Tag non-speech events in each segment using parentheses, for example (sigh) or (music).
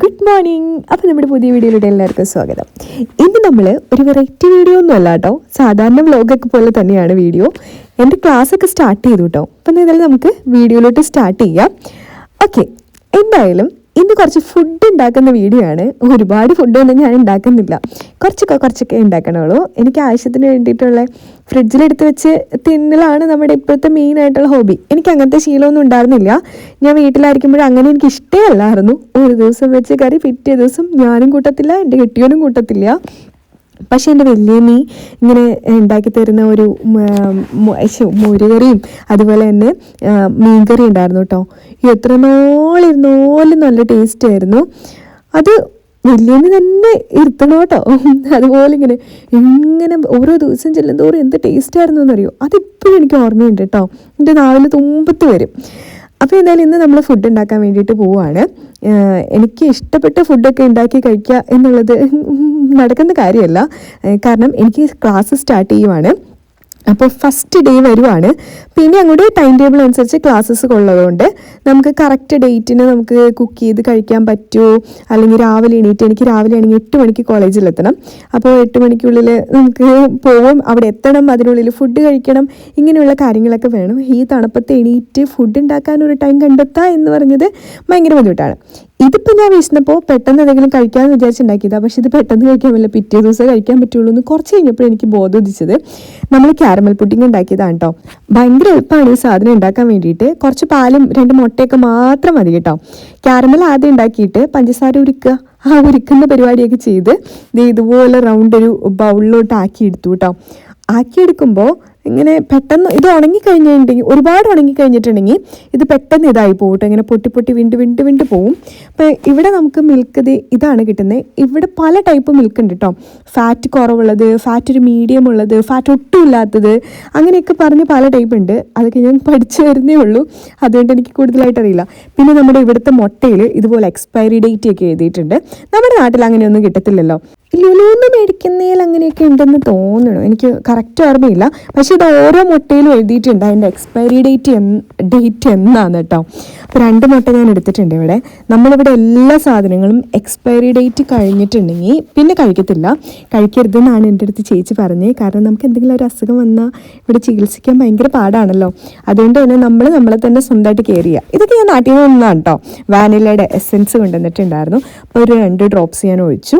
Good morning. അപ്പോൾ നമ്മുടെ പുതിയ വീഡിയോയിലൂടെ എല്ലാവർക്കും സ്വാഗതം. ഇന്ന് നമ്മൾ ഒരു വെറൈറ്റി വീഡിയോ ഒന്നും അല്ല കേട്ടോ. സാധാരണ വ്ലോഗൊക്കെ പോലെ തന്നെയാണ് വീഡിയോ എന്റെ ക്ലാസ്സൊക്കെ സ്റ്റാർട്ട് ചെയ്തു കേട്ടോ. അപ്പം എന്തായാലും നമുക്ക് വീഡിയോയിലോട്ട് സ്റ്റാർട്ട് ചെയ്യാം. ഓക്കെ എന്തായാലും ഇന്ന് കുറച്ച് ഫുഡ് ഉണ്ടാക്കുന്ന വീഡിയോ ആണ്. ഒരുപാട് ഫുഡൊന്നും ഞാൻ ഉണ്ടാക്കുന്നില്ല. കുറച്ചൊക്കെ കുറച്ചൊക്കെ ഉണ്ടാക്കണുള്ളൂ. എനിക്ക് ആവശ്യത്തിന് വേണ്ടിയിട്ടുള്ള ഫ്രിഡ്ജിലെടുത്ത് വെച്ച് തിന്നലാണ് നമ്മുടെ ഇപ്പോഴത്തെ മെയിൻ ആയിട്ടുള്ള ഹോബി എനിക്ക് അങ്ങനത്തെ ശീലമൊന്നും ഉണ്ടായിരുന്നില്ല. ഞാൻ വീട്ടിലായിരിക്കുമ്പോഴും അങ്ങനെ എനിക്ക് ഇഷ്ടമല്ലായിരുന്നു ഒരു ദിവസം വെച്ച് കറി പിറ്റേ ദിവസം ഞാനും കൂട്ടത്തില്ല എന്റെ കെട്ടിയോനും കൂട്ടത്തില്ല. പക്ഷെ എന്റെ വലിയമ്മി ഇങ്ങനെ ഉണ്ടാക്കി തരുന്ന ഒരു മോരുകറിയും അതുപോലെ തന്നെ മീൻകറി ഉണ്ടായിരുന്നു കേട്ടോ. എത്ര നാളിരുന്നോലും നല്ല ടേസ്റ്റ് ആയിരുന്നു. അത് വലിയമ്മി തന്നെ ഇരുത്തണം കേട്ടോ. (laughs) അതുപോലെ ഇങ്ങനെ ഇങ്ങനെ ഓരോ ദിവസം ചെല്ലും ചെല്ലുന്തോറും എന്ത് ടേസ്റ്റ് ആയിരുന്നു എന്നറിയോ അതിപ്പോഴും എനിക്ക് ഓർമ്മയുണ്ട് കേട്ടോ. എന്റെ നാവിൽ തുമ്പത്ത് വരും. അപ്പോൾ എന്തായാലും ഇന്ന് നമ്മൾ ഫുഡ് ഉണ്ടാക്കാൻ വേണ്ടിയിട്ട് പോവുകയാണ് എനിക്ക് ഇഷ്ടപ്പെട്ട ഫുഡൊക്കെ ഉണ്ടാക്കി കഴിക്കുക എന്നുള്ളത് നടക്കുന്ന കാര്യമല്ല. കാരണം എനിക്ക് ക്ലാസ് സ്റ്റാർട്ട് ചെയ്യുവാണ്. അപ്പോൾ ഫസ്റ്റ് ഡേ വരുവാണ്. പിന്നെ അങ്ങോട്ട് ടൈം ടേബിൾ അനുസരിച്ച് ക്ലാസ്സസ് ഉള്ളതുകൊണ്ട് നമുക്ക് കറക്റ്റ് ഡേറ്റിന് നമുക്ക് കുക്ക് ചെയ്ത് കഴിക്കാൻ പറ്റുമോ അല്ലെങ്കിൽ രാവിലെ എണീറ്റ് എനിക്ക് രാവിലെ ആണെങ്കിൽ എട്ട് മണിക്ക് കോളേജിൽ എത്തണം. അപ്പോൾ എട്ട് മണിക്കുള്ളിൽ നമുക്ക് പോവും. അവിടെ എത്തണം. അതിനുള്ളിൽ ഫുഡ് കഴിക്കണം. ഇങ്ങനെയുള്ള കാര്യങ്ങളൊക്കെ വേണം. ഈ തണുപ്പത്ത് എണീറ്റ് ഫുഡ് ഉണ്ടാക്കാൻ ഒരു ടൈം കണ്ടെത്തുക എന്ന് പറഞ്ഞത് ഭയങ്കര ബുദ്ധിമുട്ടാണ്. ഇതിപ്പോൾ ഞാൻ വിശന്നപ്പോൾ പെട്ടെന്ന് എന്തെങ്കിലും കഴിക്കാമെന്ന് വിചാരിച്ചുണ്ടാക്കിയതാണ് പക്ഷേ ഇത് പെട്ടെന്ന് കഴിക്കാൻ പറ്റില്ല. പിറ്റേ ദിവസം കഴിക്കാൻ പറ്റുള്ളൂ എന്ന് കുറച്ച് കഴിഞ്ഞപ്പോൾ എനിക്ക് ബോധം ഉദിച്ചത്. നമ്മൾ ക്യാരമൽ പുഡിംഗ് ഉണ്ടാക്കിയതാണ് കേട്ടോ ഭയങ്കര എളുപ്പമാണ് ഈ സാധനം ഉണ്ടാക്കാൻ വേണ്ടിയിട്ട്. കുറച്ച് പാലും രണ്ട് മുട്ടയൊക്കെ മാത്രം മതി കേട്ടോ ക്യാരമൽ ആദ്യം ഉണ്ടാക്കിയിട്ട് പഞ്ചസാര ഉരുക്കുക. ആ ഉരുക്കുന്ന പരിപാടിയൊക്കെ ചെയ്ത് ഇതുപോലെ റൗണ്ട് ഒരു ബൗളിലോട്ട് ആക്കി എടുത്തു കേട്ടോ ആക്കിയെടുക്കുമ്പോൾ ഇങ്ങനെ പെട്ടെന്ന് ഇത് ഉണങ്ങിക്കഴിഞ്ഞിട്ടുണ്ടെങ്കിൽ ഒരുപാട് ഉണങ്ങി ഉണങ്ങിക്കഴിഞ്ഞിട്ടുണ്ടെങ്കിൽ ഇത് പെട്ടെന്ന് ഇതായി പോകട്ടെ കേട്ടോ. ഇങ്ങനെ പൊട്ടി പൊട്ടി വിണ്ട് വിണ്ട് വിണ്ട് പോവും. അപ്പോൾ ഇവിടെ നമുക്ക് മിൽക്ക് ഇത് ഇതാണ് കിട്ടുന്നത്. ഇവിടെ പല ടൈപ്പ് മിൽക്ക് ഉണ്ട് കേട്ടോ. ഫാറ്റ് കുറവുള്ളത് ഫാറ്റ് ഒരു മീഡിയം ഉള്ളത് ഫാറ്റ് ഒട്ടും ഇല്ലാത്തത് അങ്ങനെയൊക്കെ പറഞ്ഞ് പല ടൈപ്പ് ഉണ്ട്. അതൊക്കെ ഞാൻ പഠിച്ചു വരുന്നേ ഉള്ളൂ. അതുകൊണ്ട് എനിക്ക് കൂടുതലായിട്ട് അറിയില്ല. പിന്നെ നമ്മുടെ ഇവിടുത്തെ മുട്ടയിൽ ഇതുപോലെ എക്സ്പയറി ഡേറ്റ് ഒക്കെ എഴുതിയിട്ടുണ്ട്. നമ്മുടെ നാട്ടിൽ അങ്ങനെയൊന്നും കിട്ടത്തില്ലല്ലോ. ലുലുന്ന് മേടിക്കുന്നതിൽ അങ്ങനെയൊക്കെ ഉണ്ടെന്ന് തോന്നണം. എനിക്ക് കറക്റ്റ് ഓർമ്മയില്ല. പക്ഷേ ഇത് ഓരോ മുട്ടയിലും എഴുതിയിട്ടുണ്ട്. അതിന്റെ എക്സ്പയറി ഡേറ്റ് എന്ന് ഡേറ്റ് എന്നാണ് കേട്ടോ. അപ്പോൾ രണ്ട് മുട്ട ഞാൻ എടുത്തിട്ടുണ്ട് ഇവിടെ. നമ്മളിവിടെ എല്ലാ സാധനങ്ങളും എക്സ്പയറി ഡേറ്റ് കഴിഞ്ഞിട്ടുണ്ടെങ്കിൽ പിന്നെ കഴിക്കത്തില്ല. കഴിക്കരുതെന്നാണ് എന്റെ അടുത്ത് ചേച്ചി പറഞ്ഞത് കാരണം നമുക്ക് എന്തെങ്കിലും ഒരു അസുഖം വന്നാൽ ഇവിടെ ചികിത്സിക്കാൻ ഭയങ്കര പാടാണല്ലോ. അതുകൊണ്ട് തന്നെ നമ്മൾ നമ്മളെ തന്നെ സ്വന്തമായിട്ട് കെയർ ചെയ്യുക ഇതൊക്കെ ഞാൻ നാട്ടിൽ നിന്ന് വന്നതാണ് കേട്ടോ. വാനിലയുടെ എസെൻസ് കൊണ്ടുവന്നിട്ടുണ്ടായിരുന്നു. അപ്പോൾ ഒരു രണ്ട് ഡ്രോപ്സ് ഞാൻ ഒഴിച്ചു.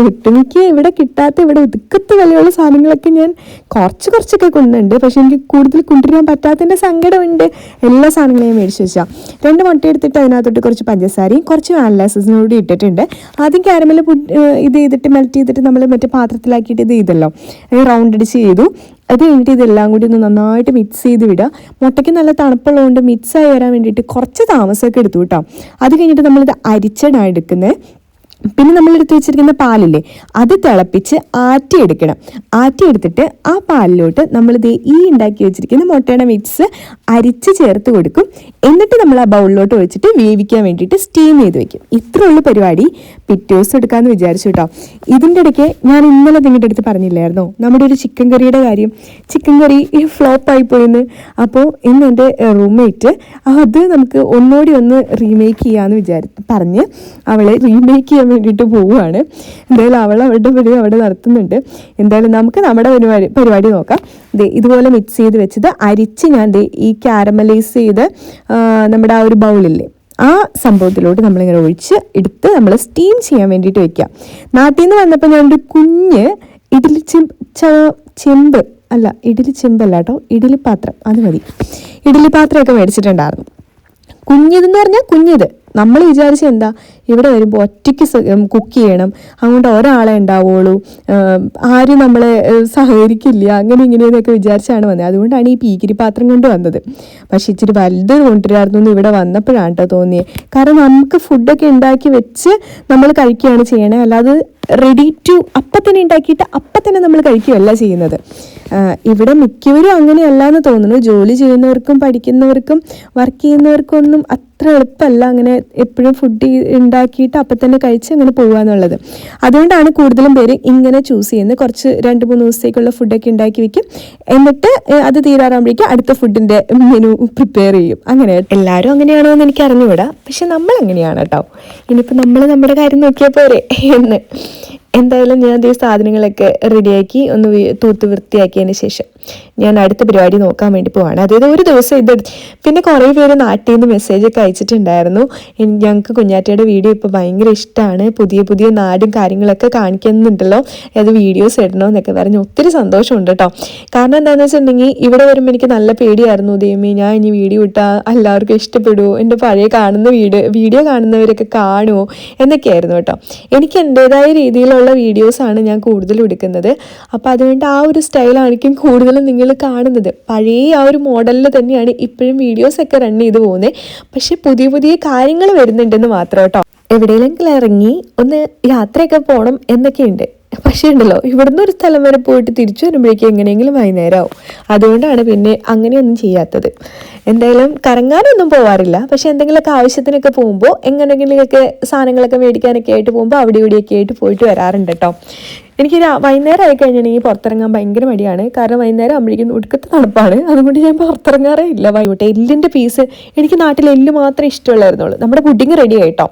ഒട്ടുമിക്ക ഇവിടെ കിട്ടാത്ത ഇവിടെ ഒതുക്കത്ത് വിലയുള്ള സാധനങ്ങളൊക്കെ ഞാൻ കുറച്ച് കുറച്ചൊക്കെ കൊണ്ടുണ്ട്. പക്ഷെ എനിക്ക് കൂടുതൽ കൊണ്ടുവരാൻ പറ്റാത്തതിന്റെ സങ്കടമുണ്ട്. എല്ലാ സാധനങ്ങളും ഞാൻ മേടിച്ച് വെച്ചാൽ രണ്ട് മുട്ട എടുത്തിട്ട് അതിനകത്തോട്ട് കുറച്ച് പഞ്ചസാരയും കുറച്ച് വാനിലാസസിനും കൂടി ഇട്ടിട്ടുണ്ട്. ആദ്യം ക്യാരമൽ ഇത് ചെയ്തിട്ട് മെൽറ്റ് ചെയ്തിട്ട് നമ്മൾ മറ്റേ പാത്രത്തിലാക്കിയിട്ട് ഇത് ചെയ്തല്ലോ. റൗണ്ട് അടിച്ച് ചെയ്തു. അത് കഴിഞ്ഞിട്ട് ഇതെല്ലാം കൂടി ഒന്ന് നന്നായിട്ട് മിക്സ് ചെയ്ത് വിടുക. മുട്ടയ്ക്ക് നല്ല തണുപ്പുള്ളതുകൊണ്ട് മിക്സ് ആയി വരാൻ വേണ്ടിയിട്ട് കുറച്ച് താമസമൊക്കെ എടുത്തു കേട്ടോ. അത് കഴിഞ്ഞിട്ട് നമ്മളിത് അരിച്ചടാണ് എടുക്കുന്നത്. പിന്നെ നമ്മൾ എടുത്ത് വെച്ചിരിക്കുന്ന പാലില്ലേ അത് തിളപ്പിച്ച് ആറ്റിയെടുക്കണം. ആറ്റിയെടുത്തിട്ട് ആ പാലിലോട്ട് നമ്മൾ ദേ ഈ ഉണ്ടാക്കി വെച്ചിരിക്കുന്ന മുട്ടയുടെ മിക്സ് അരിച്ച് ചേർത്ത് കൊടുക്കും. എന്നിട്ട് നമ്മൾ ആ ബൗളിലോട്ട് ഒഴിച്ചിട്ട് വേവിക്കാൻ വേണ്ടിയിട്ട് സ്റ്റീം ചെയ്ത് വെക്കും. ഇത്രയുള്ള പരിപാടി. പിറ്റേ ദിവസം എടുക്കാമെന്ന് വിചാരിച്ചു കേട്ടോ ഇതിന്റെ ഇടയ്ക്ക് ഞാൻ ഇന്നലെ നിങ്ങളുടെ അടുത്ത് പറഞ്ഞില്ലായിരുന്നു? നമ്മുടെ ഒരു ചിക്കൻ കറിയുടെ കാര്യം. ചിക്കൻ കറി ഫ്ലോപ്പായി പോയിന്ന്. അപ്പോൾ ഇന്ന് എന്റെ റൂംമേറ്റ് അത് നമുക്ക് ഒന്നോടി ഒന്ന് റീമേക്ക് ചെയ്യാമെന്ന് വിചാരി പറഞ്ഞ് അവളെ റീമേക്ക് ചെയ്യാൻ വേണ്ടിയിട്ട് പോവുകയാണ് എന്തായാലും അവൾ അവളുടെ പരിപാടി അവിടെ നടത്തുന്നുണ്ട്. എന്തായാലും നമുക്ക് നമ്മുടെ പരിപാടി പരിപാടി നോക്കാം. ദേ ഇതുപോലെ മിക്സ് ചെയ്ത് വെച്ചത് അരിച്ച് ഞാൻ ദേ ഈ ക്യാരമലൈസ് ചെയ്ത് നമ്മുടെ ആ ഒരു ബൗളില്ലേ ആ സംഭവത്തിലോട്ട് നമ്മളിങ്ങനെ ഒഴിച്ച് എടുത്ത് നമ്മൾ സ്റ്റീം ചെയ്യാൻ വേണ്ടിയിട്ട് വെക്കാം. നാട്ടിൽ നിന്ന് വന്നപ്പോൾ ഞാൻ ഒരു കുഞ്ഞ് ഇഡലി ചെമ്പ് അല്ല ഇഡലി ചെമ്പല്ല കേട്ടോ ഇഡലി പാത്രം അത് മതി. ഇഡലി പാത്രമൊക്കെ മേടിച്ചിട്ടുണ്ടായിരുന്നു. കുഞ്ഞിതെന്ന് പറഞ്ഞാൽ കുഞ്ഞിത്. നമ്മൾ വിചാരിച്ച എന്താ? ഇവിടെ വരുമ്പോൾ ഒറ്റയ്ക്ക് കുക്ക് ചെയ്യണം. അതുകൊണ്ട് ഒരാളെ ഉണ്ടാവുള്ളൂ. ആരും നമ്മളെ സഹകരിക്കില്ല. അങ്ങനെ ഇങ്ങനെയെന്നൊക്കെ വിചാരിച്ചാണ് വന്നത്. അതുകൊണ്ടാണ് ഈ പീക്കിരി പാത്രം കൊണ്ട് വന്നത്. പക്ഷെ ഇച്ചിരി വലുത് കൊണ്ടുവരായിരുന്നു എന്ന് ഇവിടെ വന്നപ്പോഴാണ് കേട്ടോ തോന്നിയത് കാരണം നമുക്ക് ഫുഡൊക്കെ ഉണ്ടാക്കി വെച്ച് നമ്മൾ കഴിക്കുകയാണ് ചെയ്യണേ. അല്ലാതെ റെഡി ടു അപ്പം തന്നെ ഉണ്ടാക്കിയിട്ട് അപ്പം തന്നെ നമ്മൾ കഴിക്കുകയല്ല ചെയ്യുന്നത്. ഇവിടെ മിക്കവരും അങ്ങനെയല്ല എന്ന് തോന്നുന്നു. ജോലി ചെയ്യുന്നവർക്കും പഠിക്കുന്നവർക്കും വർക്ക് ചെയ്യുന്നവർക്കും ഒന്നും അത്ര എളുപ്പമല്ല അങ്ങനെ എപ്പോഴും ഫുഡ് ഉണ്ടാക്കിയിട്ട് അപ്പം തന്നെ കഴിച്ച് അങ്ങനെ പോകുക എന്നുള്ളത്. അതുകൊണ്ടാണ് കൂടുതലും പേര് ഇങ്ങനെ ചൂസ് ചെയ്യുന്നത്. കുറച്ച് രണ്ട് മൂന്ന് ദിവസത്തേക്കുള്ള ഫുഡൊക്കെ ഉണ്ടാക്കി വെക്കും. എന്നിട്ട് അത് തീരാറാകുമ്പോഴേക്കും അടുത്ത ഫുഡിന്റെ മെനു പ്രിപ്പയർ ചെയ്യും. അങ്ങനെ എല്ലാവരും അങ്ങനെയാണോ എന്ന് എനിക്ക് അറിഞ്ഞുവിടാം പക്ഷെ നമ്മൾ അങ്ങനെയാണ് കേട്ടോ. ഇനിയിപ്പോൾ നമ്മൾ നമ്മുടെ കാര്യം നോക്കിയാൽ പോരെ എന്ന്. എന്തായാലും ഞാൻ ഈ സാധനങ്ങളൊക്കെ റെഡിയാക്കി ഒന്ന് തൂത്ത് വൃത്തിയാക്കിയതിന് ശേഷം. ഞാൻ അടുത്ത പരിപാടി നോക്കാൻ വേണ്ടി പോവാണ്. അതായത് ഒരു ദിവസം ഇത് പിന്നെ കുറേ പേര് നാട്ടിൽ നിന്ന് മെസ്സേജ് ഒക്കെ അയച്ചിട്ടുണ്ടായിരുന്നു. ഞങ്ങൾക്ക് കുഞ്ഞാറ്റയുടെ വീഡിയോ ഇപ്പോൾ ഭയങ്കര ഇഷ്ടമാണ് പുതിയ പുതിയ നാടും കാര്യങ്ങളൊക്കെ കാണിക്കുന്നുണ്ടല്ലോ. അത് വീഡിയോസ് ഇടണോ എന്നൊക്കെ പറഞ്ഞ് ഒത്തിരി സന്തോഷമുണ്ട് കേട്ടോ കാരണം എന്താണെന്ന് വെച്ചിട്ടുണ്ടെങ്കിൽ ഇവിടെ വരുമ്പോൾ എനിക്ക് നല്ല പേടിയായിരുന്നു. ദൈവമേ ഞാൻ ഇനി വീഡിയോ ഇട്ടാൽ എല്ലാവർക്കും ഇഷ്ടപ്പെടുമോ എന്റെ പഴയ കാണുന്ന വീഡിയോ വീഡിയോ കാണുന്നവരൊക്കെ കാണുമോ എന്നൊക്കെയായിരുന്നു കേട്ടോ എനിക്ക് എന്റെതായ രീതിയിലുള്ള വീഡിയോസാണ് ഞാൻ കൂടുതലും എടുക്കുന്നത്. അപ്പോൾ അതുകൊണ്ട് ആ ഒരു സ്റ്റൈലായിരിക്കും കൂടുതലും നിങ്ങൾ കാണുന്നത്. പഴയ ആ ഒരു മോഡലിൽ തന്നെയാണ് ഇപ്പോഴും വീഡിയോസൊക്കെ റൺ ചെയ്ത് പോകുന്നത് പക്ഷേ പുതിയ പുതിയ കാര്യങ്ങൾ വരുന്നുണ്ടെന്ന് മാത്രം കേട്ടോ. എവിടെയെങ്കിലും ഇറങ്ങി ഒന്ന് യാത്രയൊക്കെ പോകണം എന്നൊക്കെയുണ്ട്. പക്ഷേ ഉണ്ടല്ലോ ഇവിടുന്ന് ഒരു സ്ഥലം വരെ പോയിട്ട് തിരിച്ചു വരുമ്പോഴേക്കും എങ്ങനെയെങ്കിലും വൈകുന്നേരമാവും അതുകൊണ്ടാണ് പിന്നെ അങ്ങനെയൊന്നും ചെയ്യാത്തത്. എന്തായാലും കറങ്ങാനൊന്നും പോവാറില്ല. പക്ഷെ എന്തെങ്കിലുമൊക്കെ ആവശ്യത്തിനൊക്കെ പോകുമ്പോൾ എങ്ങനെയെങ്കിലുമൊക്കെ സാധനങ്ങളൊക്കെ മേടിക്കാനൊക്കെ ആയിട്ട് പോകുമ്പോൾ അവിടെ ഇവിടെയൊക്കെ ആയിട്ട് പോയിട്ട് വരാറുണ്ട് കേട്ടോ. എനിക്ക് വൈകുന്നേരം ആയി കഴിഞ്ഞിട്ടുണ്ടെങ്കിൽ പുറത്തിറങ്ങാൻ ഭയങ്കര മടിയാണ്. കാരണം വൈകുന്നേരം ആകുമ്പോഴേക്കും ഒടുക്കത്തെ തണുപ്പാണ്. അതുകൊണ്ട് ഞാൻ പുറത്തിറങ്ങാറേ ഇല്ല വൈകിട്ട്. എല്ലിന്റെ പീസ് എനിക്ക് നാട്ടിൽ എല്ല് മാത്രമേ ഇഷ്ടമുള്ളായിരുന്നുള്ളൂ. നമ്മുടെ പുഡിങ് റെഡി ആയിട്ടോ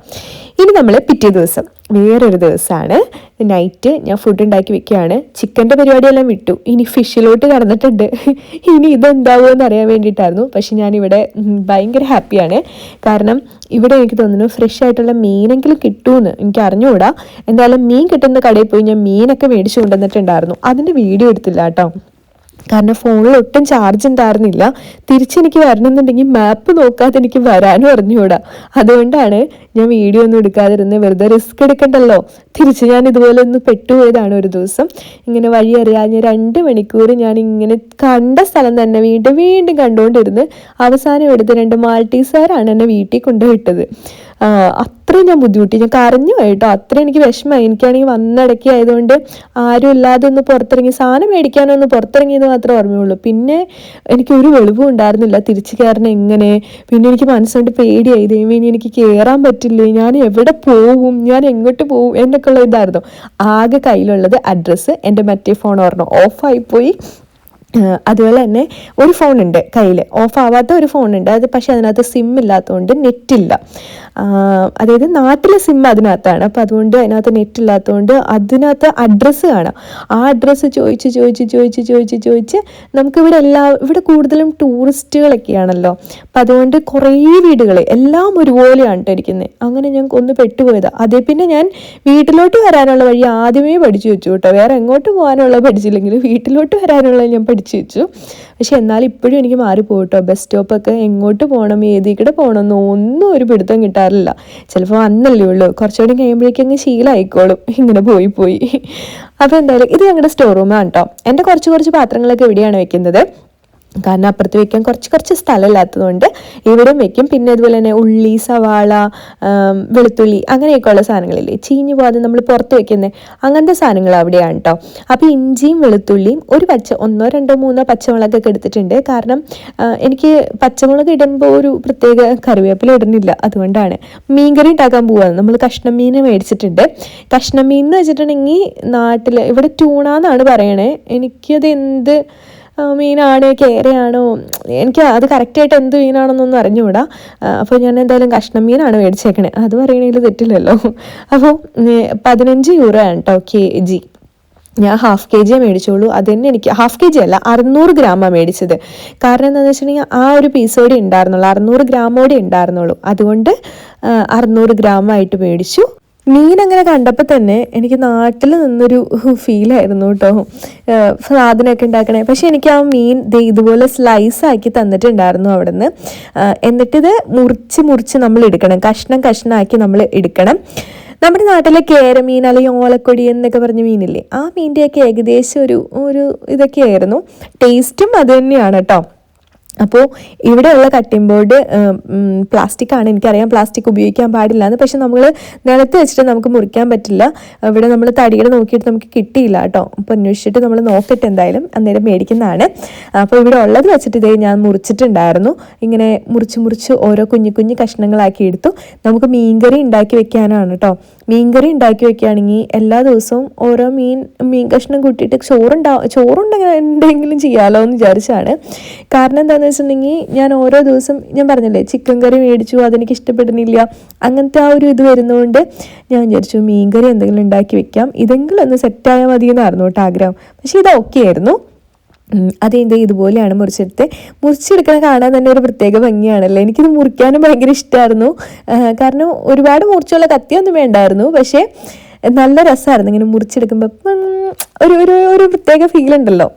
ഇനി നമ്മൾ പിറ്റേ ദിവസം വേറൊരു ദിവസമാണ്. നൈറ്റ് ഞാൻ ഫുഡ് ഉണ്ടാക്കി വെക്കുകയാണ്. ചിക്കന്റെ പരിപാടിയെല്ലാം വിട്ടു. ഇനി ഫിഷിലോട്ട് കടന്നിട്ടുണ്ട്. ഇനി ഇതെന്താവുമോ എന്ന് അറിയാൻ വേണ്ടിയിട്ടായിരുന്നു. പക്ഷെ ഞാനിവിടെ ഭയങ്കര ഹാപ്പിയാണ് കാരണം ഇവിടെ എനിക്ക് തോന്നുന്നു ഫ്രഷ് ആയിട്ടുള്ള മീനെങ്കിലും കിട്ടുമെന്ന് എനിക്ക് അറിഞ്ഞുകൂടാ. എന്തായാലും മീൻ കിട്ടുന്ന കടയിൽ പോയി ഞാൻ മീനൊക്കെ മേടിച്ചു കൊണ്ടുവന്നിട്ടുണ്ടായിരുന്നു. അതിന്റെ വീഡിയോ എടുത്തില്ല കേട്ടോ. കാരണം ഫോണിൽ ഒട്ടും ചാർജ് ഉണ്ടായിരുന്നില്ല. തിരിച്ചെനിക്ക് വരണമെന്നുണ്ടെങ്കിൽ മാപ്പ് നോക്കാതെ എനിക്ക് വരാനും അറിഞ്ഞുകൂടാ. അതുകൊണ്ടാണ് ഞാൻ വീഡിയോ ഒന്നും എടുക്കാതിരുന്നത് വെറുതെ റിസ്ക് എടുക്കണ്ടല്ലോ. തിരിച്ച് ഞാൻ ഇതുപോലെ ഒന്ന് പെട്ടുപോയതാണ് ഒരു ദിവസം. ഇങ്ങനെ വഴി അറിയാഞ്ഞ് രണ്ട് മണിക്കൂർ ഞാൻ ഇങ്ങനെ കണ്ട സ്ഥലം തന്നെ വീണ്ടും വീണ്ടും കണ്ടുകൊണ്ടിരുന്ന് അവസാനം എടുത്ത് രണ്ട് മാൾട്ടീസുകാരാണ് എന്നെ വീട്ടിൽ കൊണ്ടുവിട്ടത് ആ, അത്രയും ഞാൻ ബുദ്ധിമുട്ടി. ഞാൻ കരഞ്ഞു കേട്ടോ. അത്രയും എനിക്ക് വിഷമമായി. എനിക്കാണെങ്കിൽ വന്നിടയ്ക്ക് ആയതുകൊണ്ട് ആരും ഇല്ലാതെ ഒന്ന് പുറത്തിറങ്ങി സാധനം മേടിക്കാനൊന്ന് പുറത്തിറങ്ങിയത് മാത്രമേ ഓർമ്മയുള്ളൂ. പിന്നെ എനിക്ക് ഒരു വെളിവും ഉണ്ടായിരുന്നില്ല. തിരിച്ചു കയറണം എങ്ങനെ? പിന്നെ എനിക്ക് മനസ്സുകൊണ്ട് പേടിയായി. ദൈവം ഇനി എനിക്ക് കയറാൻ പറ്റില്ലേ? ഞാൻ എവിടെ പോവും ഞാൻ എങ്ങോട്ട് പോവും എന്നൊക്കെ ഉള്ള ഇതായിരുന്നു. ആകെ കയ്യിലുള്ളത് അഡ്രസ്സ് എന്റെ മറ്റേ ഫോൺ ഓർമ്മ ഓഫായി പോയി. അതുപോലെ തന്നെ ഒരു ഫോണുണ്ട് കയ്യിൽ ഓഫ് ആവാത്ത ഒരു ഫോണുണ്ട് അത് പക്ഷെ അതിനകത്ത് സിം ഇല്ലാത്തതുകൊണ്ട് നെറ്റില്ല അതായത് നാട്ടിലെ സിം അതിനകത്താണ്. അപ്പോൾ അതുകൊണ്ട് അതിനകത്ത് നെറ്റ് ഇല്ലാത്തതുകൊണ്ട് അതിനകത്ത് അഡ്രസ്സ് കാണാം. ആ അഡ്രസ്സ് ചോദിച്ച് ചോദിച്ച് ചോദിച്ച് ചോദിച്ച് ചോദിച്ച് നമുക്കിവിടെ എല്ലാ ഇവിടെ കൂടുതലും ടൂറിസ്റ്റുകളൊക്കെയാണല്ലോ അപ്പം അതുകൊണ്ട് കുറേ വീടുകൾ എല്ലാം ഒരുപോലെയാണ് കേട്ടോ ഇരിക്കുന്നത് അങ്ങനെ ഞാൻ ഒന്ന് പെട്ടുപോയത്. അതേ പിന്നെ ഞാൻ വീട്ടിലോട്ട് വരാനുള്ള വഴി ആദ്യമേ പഠിച്ചു വെച്ചു കേട്ടോ വേറെ എങ്ങോട്ട് പോകാനുള്ള പഠിച്ചില്ലെങ്കിലും വീട്ടിലോട്ട് വരാനുള്ള ഞാൻ പഠിച്ചു വെച്ചു. പക്ഷെ എന്നാൽ ഇപ്പോഴും എനിക്ക് മാറിപ്പോട്ടോ ബസ് സ്റ്റോപ്പൊക്കെ എങ്ങോട്ട് പോകണം ഏതിക്കടെ പോകണമെന്നോ ഒന്നും ഒരു പിടുത്തം കിട്ടാറില്ല ചിലപ്പോൾ അന്നല്ലേ ഉള്ളൂ. കുറച്ചുകൂടി കഴിയുമ്പോഴേക്കും അങ്ങ് ശീലമായിക്കോളും ഇങ്ങനെ പോയി പോയി. അപ്പോൾ എന്തായാലും ഇത് ഞങ്ങളുടെ സ്റ്റോർ റൂമാണ് കേട്ടോ എന്റെ കുറച്ച് കുറച്ച് പാത്രങ്ങളൊക്കെ ഇവിടെയാണ് വെക്കുന്നത്. കാരണം അപ്പുറത്ത് വെക്കാൻ കുറച്ച് കുറച്ച് സ്ഥലമില്ലാത്തതുകൊണ്ട് ഇവരും വെക്കും. പിന്നെ അതുപോലെ തന്നെ ഉള്ളി സവാള വെളുത്തുള്ളി അങ്ങനെയൊക്കെ ഉള്ള സാധനങ്ങളില്ലേ? ചീഞ്ഞു പോകാതെ നമ്മൾ പുറത്ത് വെക്കുന്നത് അങ്ങനത്തെ സാധനങ്ങൾ അവിടെയാണ് കേട്ടോ അപ്പോൾ ഇഞ്ചിയും വെളുത്തുള്ളിയും ഒരു പച്ച ഒന്നോ രണ്ടോ മൂന്നോ പച്ചമുളകൊക്കെ എടുത്തിട്ടുണ്ട്. കാരണം എനിക്ക് പച്ചമുളക് ഇടുമ്പോൾ ഒരു പ്രത്യേക കറിവേപ്പില ഇടുന്നില്ല. അതുകൊണ്ടാണ് മീൻകറി ഉണ്ടാക്കാൻ പോവാണ് നമ്മൾ കഷ്ണം മീൻ മേടിച്ചിട്ടുണ്ട്. കഷ്ണം മീൻ എന്ന് വെച്ചിട്ടുണ്ടെങ്കിൽ നാട്ടിൽ ഇവിടെ ടൂണാന്നാണ് പറയണേ. എനിക്കത് എന്ത് മീനാണ് കേരയാണോ? എനിക്ക് അത് കറക്റ്റായിട്ട് എന്ത് മീനാണെന്നൊന്നും അറിഞ്ഞുകൂടാ. അപ്പോൾ ഞാൻ എന്തായാലും കഷ്ണം മീനാണ് മേടിച്ചേക്കണേ. അത് പറയണതിൽ തെറ്റില്ലല്ലോ. അപ്പോൾ പതിനഞ്ച് യൂറോ ആണ് കേട്ടോ കെ ജി ഞാൻ ഹാഫ് കെ ജിയെ മേടിച്ചോളൂ. അത് തന്നെ എനിക്ക് ഹാഫ് കെ ജി അല്ല അറുന്നൂറ് ഗ്രാമാണ് മേടിച്ചത്. കാരണം എന്താണെന്ന് വെച്ചിട്ടുണ്ടെങ്കിൽ ആ ഒരു പീസോടെ ഉണ്ടായിരുന്നുള്ളൂ അറുന്നൂറ് ഗ്രാമോടെ ഉണ്ടായിരുന്നുള്ളൂ. അതുകൊണ്ട് അറുന്നൂറ് ഗ്രാമായിട്ട് മേടിച്ചു. മീൻ അങ്ങനെ കണ്ടപ്പോൾ തന്നെ എനിക്ക് നാട്ടിൽ നിന്നൊരു ഫീലായിരുന്നു കേട്ടോ സാധനമൊക്കെ ഉണ്ടാക്കണേ. പക്ഷെ എനിക്ക് ആ മീൻ ദേ ഇതുപോലെ സ്ലൈസ് ആക്കി തന്നിട്ടുണ്ടായിരുന്നു നിന്ന് എന്നിട്ടിത് മുറിച്ച് മുറിച്ച് നമ്മൾ എടുക്കണം. കഷ്ണം കഷ്ണമാക്കി നമ്മൾ എടുക്കണം. നമ്മുടെ നാട്ടിലെ കേരമീൻ അല്ലെങ്കിൽ ഓലക്കൊടി എന്നൊക്കെ പറഞ്ഞ മീനില്ലേ ആ മീന്റെയൊക്കെ ഏകദേശം ഒരു ഒരു ഇതൊക്കെയായിരുന്നു. ടേസ്റ്റും അത് തന്നെയാണ് കേട്ടോ അപ്പോൾ ഇവിടെയുള്ള കട്ടിംഗ് ബോർഡ് പ്ലാസ്റ്റിക് ആണ്. എനിക്കറിയാം പ്ലാസ്റ്റിക് ഉപയോഗിക്കാൻ പാടില്ല എന്ന് പക്ഷെ നമ്മൾ നിലത്ത് വെച്ചിട്ട് നമുക്ക് മുറിക്കാൻ പറ്റില്ല. ഇവിടെ നമ്മൾ തടികൾ നോക്കിയിട്ട് നമുക്ക് കിട്ടിയില്ല കേട്ടോ. അപ്പോൾ അന്വേഷിച്ചിട്ട് നമ്മൾ നോക്കിയിട്ട് എന്തായാലും. അന്നേരം മേടിക്കുന്നതാണ്. അപ്പോൾ ഇവിടെ ഉള്ളത് വെച്ചിട്ട് ഇതേ ഞാൻ മുറിച്ചിട്ടുണ്ടായിരുന്നു. ഇങ്ങനെ മുറിച്ച് മുറിച്ച് ഓരോ കുഞ്ഞു കുഞ്ഞു കഷ്ണങ്ങളാക്കി എടുത്തു. നമുക്ക് മീൻകറി ഉണ്ടാക്കി വെക്കാനാണ് കേട്ടോ. മീൻകറി ഉണ്ടാക്കി വെക്കുകയാണെങ്കിൽ എല്ലാ ദിവസവും ഓരോ മീൻ മീൻ കഷ്ണം കൂട്ടിയിട്ട് ചോറുണ്ടാവും ചോറുണ്ടെങ്കിലും ചെയ്യാമല്ലോ എന്ന് വിചാരിച്ചാണ്. കാരണം എന്താണെന്ന് വെച്ചിട്ടുണ്ടെങ്കിൽ ഞാൻ ഓരോ ദിവസം ഞാൻ പറഞ്ഞില്ലേ ചിക്കൻ കറി മേടിച്ചു അതെനിക്ക് ഇഷ്ടപ്പെടുന്നില്ല. അങ്ങനത്തെ ആ ഒരു ഇത് വരുന്നതുകൊണ്ട് ഞാൻ വിചാരിച്ചു മീൻ കറി എന്തെങ്കിലും ഉണ്ടാക്കി വെക്കാം. ഇതെങ്കിലും ഒന്ന് സെറ്റായാൽ മതി എന്നായിരുന്നു കേട്ടോ ആഗ്രഹം. പക്ഷേ ഇത് ഓക്കെ ആയിരുന്നു. അതെന്ത് ഇതുപോലെയാണ് മുറിച്ചെടുത്ത്. മുറിച്ചെടുക്കണ കാണാൻ തന്നെ ഒരു പ്രത്യേക ഭംഗിയാണല്ലോ? എനിക്കിത് മുറിക്കാനും ഭയങ്കര ഇഷ്ടമായിരുന്നു കാരണം ഒരുപാട് മുറിച്ചുള്ള കത്തിയൊന്നും വേണ്ടായിരുന്നു. പക്ഷേ നല്ല രസമായിരുന്നു ഇങ്ങനെ മുറിച്ചെടുക്കുമ്പോൾ ഒരു ഒരു ഒരു പ്രത്യേക ഫീൽ ഉണ്ടല്ലോ.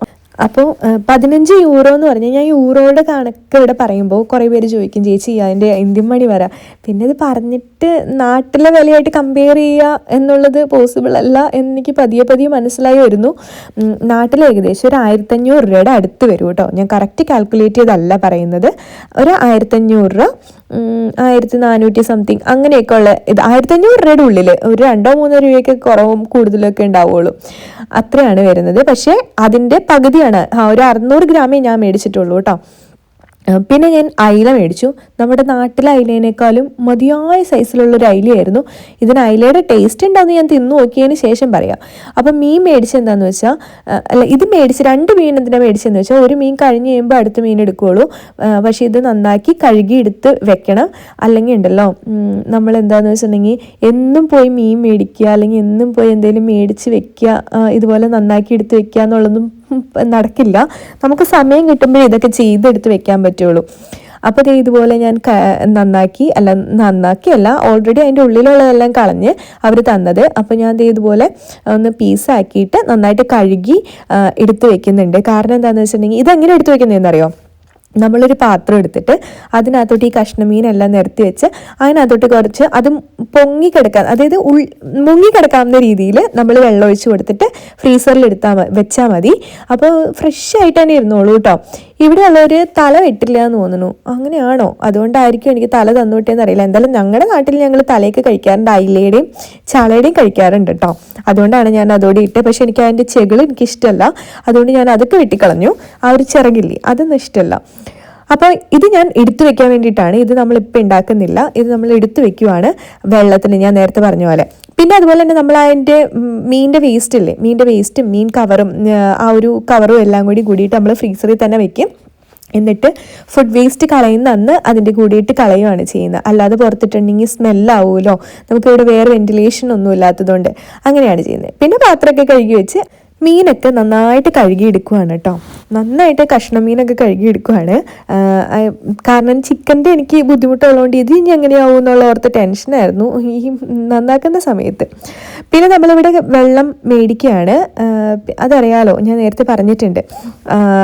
അപ്പോൾ പതിനഞ്ച് യൂറോ എന്ന് പറഞ്ഞാൽ ഞാൻ യൂറോയുടെ കണക്ക് ഇവിടെ പറയുമ്പോൾ കുറേ പേര് ചോദിക്കും ചേച്ചി അതിന്റെ ഇന്ത്യൻ മണി വരാം. പിന്നെ ഇത് പറഞ്ഞിട്ട് നാട്ടിലെ വിലയായിട്ട് കമ്പയർ ചെയ്യുക എന്നുള്ളത് പോസിബിൾ അല്ല എനിക്ക് പതിയെ പതിയെ മനസ്സിലായി വരുന്നു. നാട്ടിൽ ഏകദേശം ഒരു ആയിരത്തഞ്ഞൂറ് രൂപയുടെ അടുത്ത് വരും കേട്ടോ. ഞാൻ കറക്റ്റ് കാൽക്കുലേറ്റ് ചെയ്തല്ല പറയുന്നത്. ഒരു ആയിരത്തഞ്ഞൂറ് രൂപ. ആയിരത്തി നാനൂറ്റി സംതിങ് അങ്ങനെയൊക്കെ ഉള്ള ഇത് ആയിരത്തി അഞ്ഞൂറ് രൂപയുടെ ഉള്ളിൽ ഒരു രണ്ടോ മൂന്നോ രൂപയൊക്കെ കുറവും കൂടുതലൊക്കെ ഉണ്ടാവുള്ളൂ അത്രയാണ് വരുന്നത്. പക്ഷേ അതിന്റെ പകുതിയാണ്. ആ ഒരു അറുന്നൂറ് ഗ്രാമേ ഞാൻ മേടിച്ചിട്ടുള്ളൂ കേട്ടോ. പിന്നെ ഞാൻ അയില മേടിച്ചു. നമ്മുടെ നാട്ടിലെ അയിലേനേക്കാളും മതിയായ സൈസിലുള്ള ഒരു അയിലയായിരുന്നു. ഇതിന് അയിലയുടെ ടേസ്റ്റ് ഉണ്ടാകുന്ന ഞാൻ തിന്നു നോക്കിയതിന് ശേഷം പറയാം. അപ്പം മീൻ മേടിച്ചെന്താന്ന് വെച്ചാൽ അല്ല ഇത് മേടിച്ച് രണ്ട് മീൻ എന്തിനാണ് മേടിച്ചതെന്ന് വെച്ചാൽ ഒരു മീൻ കഴിഞ്ഞ് കഴിയുമ്പോൾ അടുത്ത മീൻ എടുക്കുകയുള്ളൂ പക്ഷേ ഇത് നന്നാക്കി കഴുകി എടുത്ത് വെക്കണം. അല്ലെങ്കിൽ ഉണ്ടല്ലോ നമ്മൾ എന്താണെന്ന് വെച്ചിട്ടുണ്ടെങ്കിൽ എന്നും പോയി മീൻ മേടിക്കുക അല്ലെങ്കിൽ എന്നും പോയി എന്തെങ്കിലും മേടിച്ച് വെക്കുക ഇതുപോലെ നന്നാക്കി എടുത്ത് വെക്കുക എന്നുള്ളതൊന്നും നടക്കില്ല. നമുക്ക് സമയം കിട്ടുമ്പോൾ ഇതൊക്കെ ചെയ്തെടുത്ത് വെക്കാൻ പറ്റുള്ളൂ. അപ്പോൾ ദേ ഇതുപോലെ ഞാൻ നന്നാക്കി അല്ല നന്നാക്കി അല്ല ഓൾറെഡി അതിന്റെ ഉള്ളിലുള്ളതെല്ലാം കളഞ്ഞ് അവർ തന്നത്. അപ്പോൾ ഞാൻ ദേ ഇതുപോലെ ഒന്ന് പീസാക്കിയിട്ട് നന്നായിട്ട് കഴുകി എടുത്ത് വെക്കുന്നുണ്ട്. കാരണം എന്താണെന്ന് വെച്ചിട്ടുണ്ടെങ്കിൽ ഇതെങ്ങനെ എടുത്ത് വെക്കുന്നതെന്നറിയോ? നമ്മളൊരു പാത്രം എടുത്തിട്ട് അതിനകത്തോട്ട് ഈ കഷ്ണമീനെല്ലാം നിരത്തി വെച്ച് അതിനകത്തോട്ട് കുറച്ച് അത് പൊങ്ങി കിടക്കാൻ അതായത് ഉൾ മുങ്ങിക്കിടക്കാവുന്ന രീതിയിൽ നമ്മൾ വെള്ളം ഒഴിച്ച് കൊടുത്തിട്ട് ഫ്രീസറിൽ എടുത്താൽ വെച്ചാൽ മതി. അപ്പോൾ ഫ്രഷ് ആയിട്ട് തന്നെ ഇരുന്നോളൂ കേട്ടോ. ഇവിടെ ഉള്ളവർ തല വെട്ടില്ല എന്ന് തോന്നുന്നു. അങ്ങനെയാണോ? അതുകൊണ്ടായിരിക്കും എനിക്ക് തല തന്നുവിട്ടേന്ന് അറിയില്ല. എന്തായാലും ഞങ്ങളുടെ നാട്ടിൽ ഞങ്ങൾ തലയൊക്കെ കഴിക്കാറുണ്ട്. അയിലയുടെയും ചാളയുടെയും കഴിക്കാറുണ്ട് കേട്ടോ അതുകൊണ്ടാണ് ഞാൻ അതോടെ ഇട്ടത് പക്ഷെ എനിക്ക് അതിന്റെ ചെകിൾ എനിക്ക് ഇഷ്ടമല്ല അതുകൊണ്ട് ഞാൻ അതൊക്കെ വെട്ടിക്കളഞ്ഞു. ആ ഒരു ചിറകില്ലേ അതൊന്നും ഇഷ്ടമല്ല അപ്പോൾ ഇത് ഞാൻ എടുത്തു വെക്കാൻ വേണ്ടിയിട്ടാണ്. ഇത് നമ്മൾ ഇപ്പം ഉണ്ടാക്കുന്നില്ല ഇത് നമ്മൾ എടുത്തു വെക്കുവാണ്. വെള്ളത്തിന് ഞാൻ നേരത്തെ പറഞ്ഞ പോലെ. പിന്നെ അതുപോലെ തന്നെ നമ്മൾ അതിന്റെ മീനിന്റെ വേസ്റ്റ് ഇല്ലേ? മീനിന്റെ വേസ്റ്റും മീൻ കവറും ആ ഒരു കവറും എല്ലാം കൂടി കൂടിയിട്ട് നമ്മൾ ഫ്രീസറിൽ തന്നെ വെക്കും. എന്നിട്ട് ഫുഡ് വേസ്റ്റ് കളയുന്ന അന്ന് അതിന്റെ കൂടിയിട്ട് കളയുകയാണ് ചെയ്യുന്നത്. അല്ലാതെ പുറത്തിട്ടുണ്ടെങ്കിൽ സ്മെല്ലാവുമല്ലോ നമുക്കിവിടെ വേറെ വെന്റിലേഷൻ ഒന്നും ഇല്ലാത്തതുകൊണ്ട് അങ്ങനെയാണ് ചെയ്യുന്നത്. പിന്നെ പാത്രമൊക്കെ കഴുകി വെച്ച് മീനൊക്കെ നന്നായിട്ട് കഴുകിയെടുക്കുവാണ് കേട്ടോ. നന്നായിട്ട് കഷ്ണം മീനൊക്കെ കഴുകിയെടുക്കുവാണ്. കാരണം ചിക്കന്റെ എനിക്ക് ബുദ്ധിമുട്ടുള്ളതുകൊണ്ട് ഇത് ഇനി എങ്ങനെയാവും എന്നുള്ള ഓർത്ത് ടെൻഷനായിരുന്നു ഈ നന്നാക്കുന്ന സമയത്ത്. പിന്നെ നമ്മളിവിടെ വെള്ളം മേടിക്കുകയാണ്. അതറിയാലോ ഞാൻ നേരത്തെ പറഞ്ഞിട്ടുണ്ട്.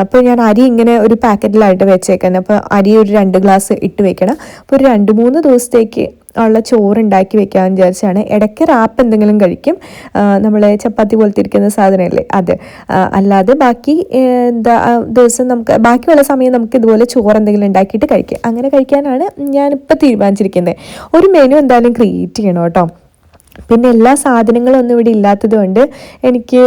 അപ്പോൾ ഞാൻ അരി ഇങ്ങനെ ഒരു പാക്കറ്റിലായിട്ട് വെച്ചേക്കുന്നത് അപ്പോൾ അരി ഒരു രണ്ട് ഗ്ലാസ് ഇട്ട് വെക്കണം. അപ്പോൾ ഒരു രണ്ട് മൂന്ന് ദിവസത്തേക്ക് ഉള്ള ചോറ് ഉണ്ടാക്കി വെക്കാമെന്ന് വിചാരിച്ചാണ്. ഇടയ്ക്ക് റാപ്പ് എന്തെങ്കിലും കഴിക്കും. നമ്മൾ ചപ്പാത്തി പോലത്തെ ഇരിക്കുന്ന സാധനമല്ലേ അത്. അല്ലാതെ ബാക്കി എന്താ ദിവസം നമുക്ക് ബാക്കിയുള്ള സമയം നമുക്ക് ഇതുപോലെ ചോറ് എന്തെങ്കിലും ഉണ്ടാക്കിയിട്ട് കഴിക്കാം. അങ്ങനെ കഴിക്കാനാണ് ഞാനിപ്പോൾ തീരുമാനിച്ചിരിക്കുന്നത്. ഒരു മെനു എന്തായാലും ക്രിയേറ്റ് ചെയ്യണം കേട്ടോ. പിന്നെ എല്ലാ സാധനങ്ങളും ഒന്നും ഇവിടെ ഇല്ലാത്തത് കൊണ്ട് എനിക്ക്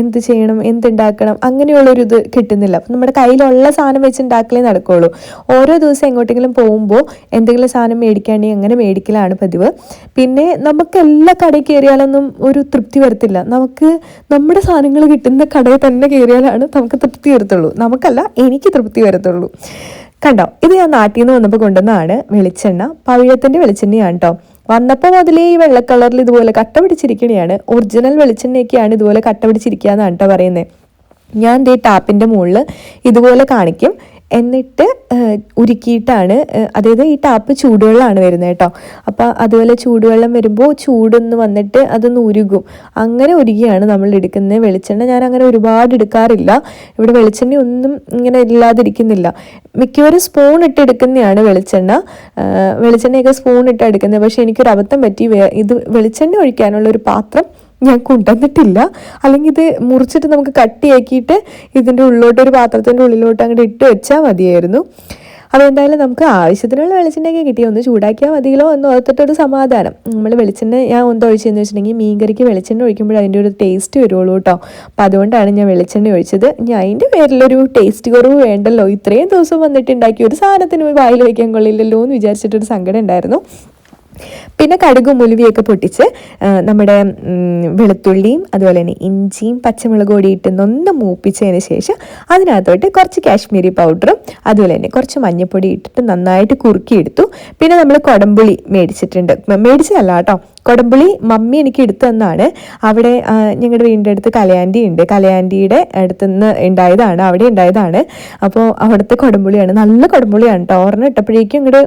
എന്ത് ചെയ്യണം എന്തുണ്ടാക്കണം അങ്ങനെയുള്ളൊരു ഇത് കിട്ടുന്നില്ല. അപ്പം നമ്മുടെ കയ്യിലുള്ള സാധനം വെച്ച് ഉണ്ടാക്കലേ നടക്കുകയുള്ളൂ ഓരോ ദിവസം എങ്ങോട്ടെങ്കിലും പോകുമ്പോൾ എന്തെങ്കിലും സാധനം മേടിക്കുകയാണെങ്കിൽ അങ്ങനെ മേടിക്കലാണ് പതിവ്. പിന്നെ നമുക്ക് എല്ലാ കടയിൽ കയറിയാലൊന്നും ഒരു തൃപ്തി വരത്തില്ല. നമുക്ക് നമ്മുടെ സാധനങ്ങൾ കിട്ടുന്ന കടയിൽ തന്നെ കയറിയാലാണ് നമുക്ക് തൃപ്തി വരത്തുള്ളൂ. നമുക്കല്ല എനിക്ക് തൃപ്തി വരത്തുള്ളൂ. കണ്ടോ? ഇത് ഞാൻ നാട്ടിൽ നിന്ന് വന്നപ്പോൾ കൊണ്ടുവന്നതാണ് വെളിച്ചെണ്ണ. പവിഴത്തിന്റെ വെളിച്ചെണ്ണയാണ് കേട്ടോ വന്നപ്പോൾ മുതലേ ഈ വെള്ള കളറിൽ ഇതുപോലെ കട്ട പിടിച്ചിരിക്കണെയാണ്. ഒറിജിനൽ വെളിച്ചെണ്ണയൊക്കെയാണ് ഇതുപോലെ കട്ട പിടിച്ചിരിക്കുക എന്നാണ് കേട്ടോ പറയുന്നത് ഞാൻ ദേ ടാപ്പിന്റെ മുകളിൽ ഇതുപോലെ കാണിക്കും. എന്നിട്ട് ഉരുക്കിയിട്ടാണ് അതായത് ഈ ടാപ്പ് ചൂടുവെള്ളമാണ് വരുന്നത് കേട്ടോ. അപ്പോൾ അതുപോലെ ചൂടുവെള്ളം വരുമ്പോൾ ചൂടൊന്ന് വന്നിട്ട് അതൊന്ന് ഉരുകും. അങ്ങനെ ഉരുകിയാണ് നമ്മൾ എടുക്കുന്നത്. വെളിച്ചെണ്ണ ഞാൻ അങ്ങനെ ഒരുപാട് എടുക്കാറില്ല. ഇവിടെ വെളിച്ചെണ്ണ ഒന്നും ഇങ്ങനെ ഇല്ലാതിരിക്കുന്നില്ല. മിക്കവരും സ്പൂൺ ഇട്ട് എടുക്കുന്നതാണ് വെളിച്ചെണ്ണ. വെളിച്ചെണ്ണയൊക്കെ സ്പൂൺ ഇട്ട് എടുക്കുന്നത്. പക്ഷേ എനിക്കൊരു അബദ്ധം പറ്റി ഇത് വെളിച്ചെണ്ണ ഒഴിക്കാനുള്ള ഒരു പാത്രം ഞാൻ കൊണ്ടുവന്നിട്ടില്ല. അല്ലെങ്കിൽ ഇത് മുറിച്ചിട്ട് നമുക്ക് കട്ടിയാക്കിയിട്ട് ഇതിന്റെ ഉള്ളിലോട്ട് ഒരു പാത്രത്തിന്റെ ഉള്ളിലോട്ട് അങ്ങോട്ട് ഇട്ട് വെച്ചാൽ മതിയായിരുന്നു. അപ്പോൾ എന്തായാലും നമുക്ക് ആവശ്യത്തിനുള്ള വെളിച്ചെണ്ണയൊക്കെ കിട്ടി. ഒന്ന് ചൂടാക്കിയാൽ മതിയല്ലോ എന്ന് ഓർത്തിട്ടൊരു സമാധാനം. നമ്മൾ വെളിച്ചെണ്ണ ഞാൻ ഒന്ന് ഒഴിച്ചതെന്ന് വെച്ചിട്ടുണ്ടെങ്കിൽ മീൻകറിക്ക് വെളിച്ചെണ്ണ ഒഴിക്കുമ്പോൾ അതിന്റെ ഒരു ടേസ്റ്റ് വരുള്ളൂ കേട്ടോ. അപ്പോൾ അതുകൊണ്ടാണ് ഞാൻ വെളിച്ചെണ്ണ ഒഴിച്ചത്. ഞാൻ അതിന്റെ പേരിലൊരു ടേസ്റ്റ് കുറവ് വേണ്ടല്ലോ. ഇത്രയും ദിവസം വന്നിട്ട് ഉണ്ടാക്കി ഒരു സാധനത്തിന് വായിൽ വയ്ക്കാൻ കൊള്ളില്ലല്ലോ എന്ന് വിചാരിച്ചിട്ടൊരു സങ്കടം ഉണ്ടായിരുന്നു. പിന്നെ കടുകും ഉലുവിയൊക്കെ പൊട്ടിച്ച് നമ്മുടെ വെളുത്തുള്ളിയും അതുപോലെ തന്നെ ഇഞ്ചിയും പച്ചമുളകും കൂടി ഇട്ട് നൊന്ന് മൂപ്പിച്ചതിന് ശേഷം അതിനകത്തോട്ട് കുറച്ച് കാശ്മീരി പൗഡറും അതുപോലെ തന്നെ കുറച്ച് മഞ്ഞൾപ്പൊടി ഇട്ടിട്ട് നന്നായിട്ട് കുറുക്കിയെടുത്തു. പിന്നെ നമ്മൾ കൊടമ്പുളി മേടിച്ചിട്ടുണ്ട്. മേടിച്ചതല്ല കേട്ടോ. കൊടമ്പുളി മമ്മി എനിക്ക് എടുത്തു തന്നാണ്. അവിടെ ഞങ്ങളുടെ വീടിന്റെ അടുത്ത് കലയാന്റി ഉണ്ട്. കലയാന്റിയുടെ അടുത്തുനിന്ന് ഉണ്ടായതാണ് അവിടെ ഉണ്ടായതാണ്. അപ്പോൾ അവിടുത്തെ കൊടമ്പുളിയാണ്. നല്ല കൊടമ്പുളിയാണ് കേട്ടോ ഓർമ്മ ഇട്ടപ്പോഴേക്കും ഇങ്ങോട്ട്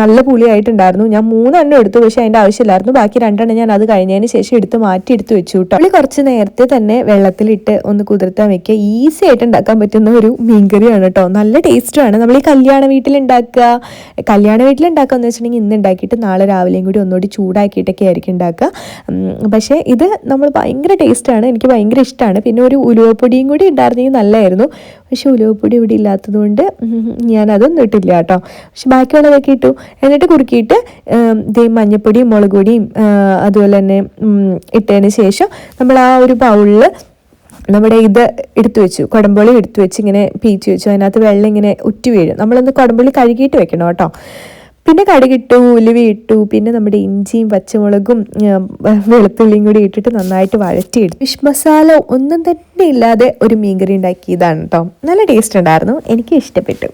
നല്ല പുളിയായിട്ടുണ്ടായിരുന്നു. ഞാൻ മൂന്നെണ്ണം എടുത്തു പക്ഷേ അതിന്റെ ആവശ്യമില്ലായിരുന്നു. ബാക്കി രണ്ടെണ്ണം ഞാൻ അത് കഴിഞ്ഞതിന് ശേഷം എടുത്ത് മാറ്റി എടുത്ത് വെച്ചു കേട്ടോ പുളി കുറച്ച് നേരത്തെ തന്നെ വെള്ളത്തിലിട്ട് ഒന്ന് കുതിർത്താൻ വെക്കുക. ഈസി ആയിട്ട് ഉണ്ടാക്കാൻ പറ്റുന്ന ഒരു മീൻകറിയാണ് കേട്ടോ നല്ല ടേസ്റ്റാണ് നമ്മൾ ഈ കല്യാണ വീട്ടിൽ ഉണ്ടാക്കുക. കല്യാണ വീട്ടിൽ ഉണ്ടാക്കുക എന്ന് വെച്ചിട്ടുണ്ടെങ്കിൽ ഇന്ന് ഉണ്ടാക്കിയിട്ട് നാളെ രാവിലെയും കൂടി ഒന്നുകൂടി ചൂടാക്കിയിട്ടൊക്കെ ആയിരിക്കും ഉണ്ടാക്കുക. പക്ഷേ ഇത് നമ്മൾ ഭയങ്കര ടേസ്റ്റാണ് എനിക്ക് ഭയങ്കര ഇഷ്ടമാണ് പിന്നെ ഒരു ഉലുവപ്പൊടിയും കൂടി ഉണ്ടായിരുന്നെങ്കിൽ നല്ലതായിരുന്നു പക്ഷേ ഉലുവപ്പൊടി ഇവിടെ ഇല്ലാത്തതുകൊണ്ട് ഞാനതൊന്നും ഇട്ടില്ല കേട്ടോ. പക്ഷെ ബാക്കിയുള്ളതൊക്കെ ഇട്ടു. എന്നിട്ട് കുറുക്കിയിട്ട് ദേ മഞ്ഞപ്പൊടിയും മുളക് പൊടിയും അതുപോലെ തന്നെ ഇട്ടതിന് ശേഷം നമ്മൾ ആ ഒരു ബൗളിൽ നമ്മുടെ ഇത് എടുത്തു വെച്ചു. കുടമ്പുളി എടുത്തു വെച്ച് ഇങ്ങനെ പീച്ചു വെച്ചു. അതിനകത്ത് വെള്ളം ഇങ്ങനെ ഉറ്റി വീഴും. നമ്മളൊന്ന് കുടമ്പുളി കഴുകിയിട്ട് വെക്കണം കേട്ടോ. പിന്നെ കടുകിട്ടു ഉലുവ ഇട്ടു പിന്നെ നമ്മുടെ ഇഞ്ചിയും പച്ചമുളകും വെളുത്തുള്ളിയും കൂടി ഇട്ടിട്ട് നന്നായിട്ട് വഴറ്റിയിടും ഫിഷ് മസാല ഒന്നും തന്നെ ഇല്ലാതെ ഒരു മീൻകറി ഉണ്ടാക്കിയതാണ് കേട്ടോ നല്ല ടേസ്റ്റ് ഉണ്ടായിരുന്നു എനിക്ക് ഇഷ്ടപ്പെട്ടു.